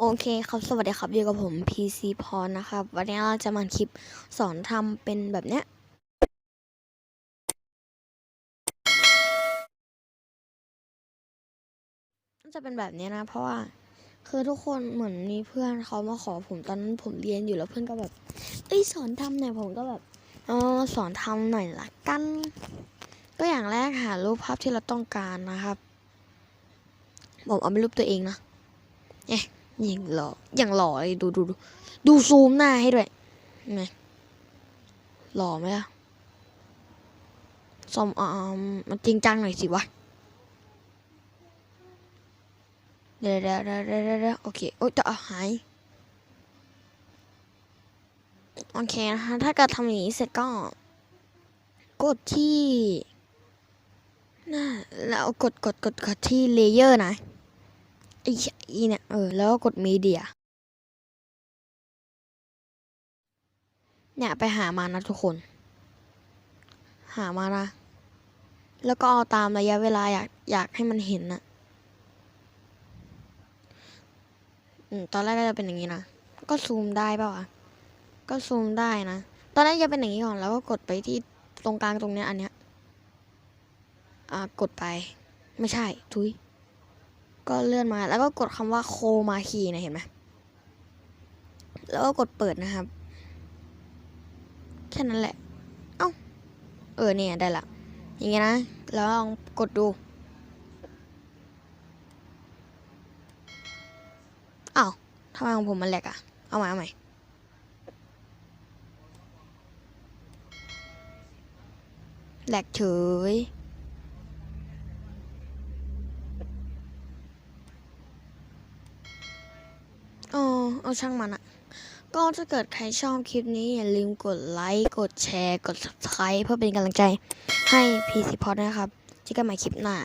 โอเคครับ สวัสดีครับอยู่กับผม PC พรนะครับ วันนี้เราจะมาคลิปสอนทำเป็นแบบเนี้ยน่าจะเป็นแบบนี้นะ เพราะว่า คือทุกคนเหมือนมีเพื่อนเขามาขอผมตอนนั้นผมเรียนอยู่แล้วเพื่อนก็แบบ เอ้ยสอนทำหน่อยผมก็แบบเออสอนทำหน่อยละกัน ก็อย่างแรกหารูปภาพที่เราต้องการนะครับ ผมเอาเป็นรูปตัวเองนะเนี่ย อ๊ะยิงหล่ออย่างหล่อเลยดูดูดูดูซูมหน้าให้ด้วยไงหล่อไหมล่ะซอมอ่ามันจริงจังหน่อยสิวะเดี๋ยวเดี๋ยวเดี๋ยวเดี๋ยวโอเคโอ๊ยจะเอาหายโอเคนะคะถ้าเกิดทำอย่างนี้เสร็จก็ กดที่น่าแล้วกดกดกดกดที่เลเยอร์นะ ไอ้อีเนี่ยเออแล้วก็กดมีเดียเนี่ยไปหามานะทุกคน หามานะ แล้วก็เอาตามระยะเวลาอยากอยากให้มันเห็นนะอืมตอนแรกก็จะเป็นอย่างนี้นะ ก็ซูมได้ป่าวะก็ซูมได้นะ ตอนแรกจะเป็นอย่างนี้ก่อน แล้วก็กดไปที่ตรงกลางตรงเนี้ยอันเนี้ย อ่ากดไป ไม่ใช่ ทุย ก็เลื่อนมาแล้วก็กดคำว่าโคมาคีนะเห็นไหมแล้วก็กดเปิดนะครับ แค่นั้นแหละ เอ้า เออเนี่ยได้ละ อย่างเงี้ยนะ แล้วลองกดดูอ้าวทำไมของผมมันแหลกอะเอาใหม่เอาใหม่แหลกเฉย อ๋อ เอาช่างมันอะก็ถ้าเกิดใครชอบคลิปนี้อย่าลืมกดไลค์ กดแชร์ กด subscribe เพื่อเป็นกำลังใจให้ PC p o d นะครับเจอกันใหม่คลิปหน้า